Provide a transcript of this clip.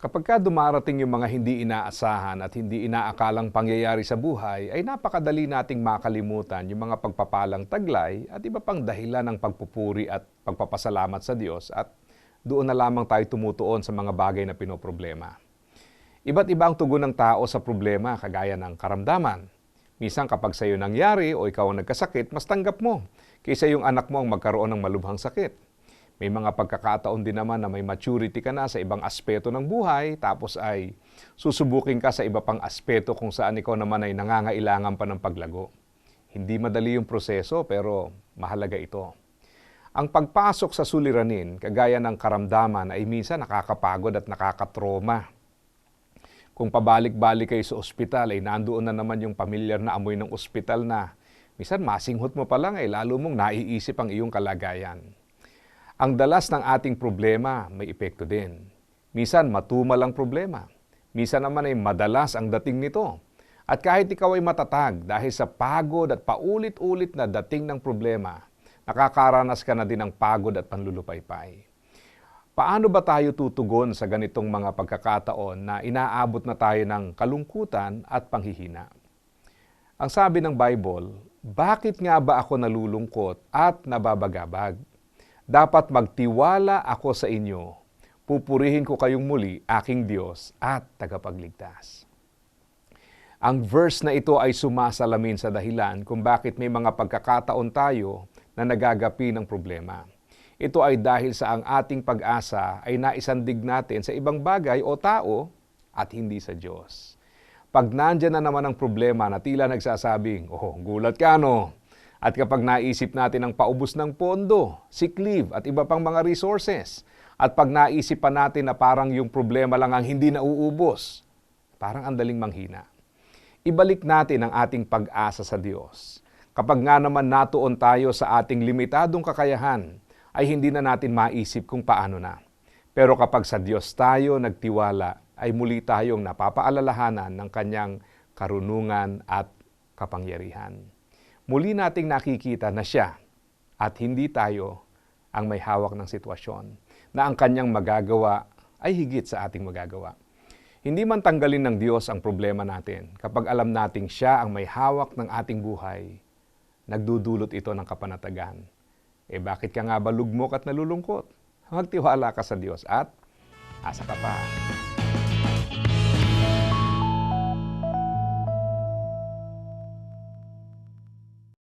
Kapag ka dumarating yung mga hindi inaasahan at hindi inaakalang pangyayari sa buhay, ay napakadali nating makalimutan yung mga pagpapalang taglay at iba pang dahilan ng pagpupuri at pagpapasalamat sa Diyos at doon na lamang tayo tumutuon sa mga bagay na pinoproblema. Iba't iba ang tugon ng tao sa problema kagaya ng karamdaman. Minsan kapag sa iyo nangyari o ikaw ang nagkasakit, mas tanggap mo kaysa yung anak mo ang magkaroon ng malubhang sakit. May mga pagkakataon din naman na may maturity ka na sa ibang aspeto ng buhay, tapos ay susubukin ka sa iba pang aspeto kung saan ikaw naman ay nangangailangan pa ng paglago. Hindi madali yung proseso pero mahalaga ito. Ang pagpasok sa suliranin, kagaya ng karamdaman, ay minsan nakakapagod at nakakatroma. Kung pabalik-balik kayo sa ospital, ay nandoon na naman yung pamilyar na amoy ng ospital na minsan masinghot mo pa lang ay lalo mong naiisip ang iyong kalagayan. Ang dalas ng ating problema may epekto din. Minsan matumal ang problema. Minsan naman ay madalas ang dating nito. At kahit ikaw ay matatag dahil sa pagod at paulit-ulit na dating ng problema, nakakaranas ka na din ng pagod at panlulupaypay. Paano ba tayo tutugon sa ganitong mga pagkakataon na inaabot na tayo ng kalungkutan at panghihina? Ang sabi ng Bible, bakit nga ba ako nalulungkot at nababagabag? Dapat magtiwala ako sa inyo. Pupurihin ko kayong muli, aking Diyos at tagapagligtas. Ang verse na ito ay sumasalamin sa dahilan kung bakit may mga pagkakataon tayo na nagagapi ng problema. Ito ay dahil sa ang ating pag-asa ay naisandig natin sa ibang bagay o tao at hindi sa Diyos. Pag nandyan na naman ang problema na tila nagsasabing, oh, gulat ka no, at kapag naisip natin ang paubos ng pondo, sick leave at iba pang mga resources, at pag naisip pa natin na parang yung problema lang ang hindi nauubos, parang andaling manghina. Ibalik natin ang ating pag-asa sa Diyos. Kapag nga naman natuon tayo sa ating limitadong kakayahan, ay hindi na natin maisip kung paano na. Pero kapag sa Diyos tayo nagtiwala, ay muli tayong napapaalalahanan ng kanyang karunungan at kapangyarihan muli nating nakikita na siya at hindi tayo ang may hawak ng sitwasyon na ang kanyang magagawa ay higit sa ating magagawa. Hindi man tanggalin ng Diyos ang problema natin kapag alam nating siya ang may hawak ng ating buhay, nagdudulot ito ng kapanatagan. Eh bakit ka nga ba lugmok at nalulungkot? Magtiwala ka sa Diyos at asa ka pa.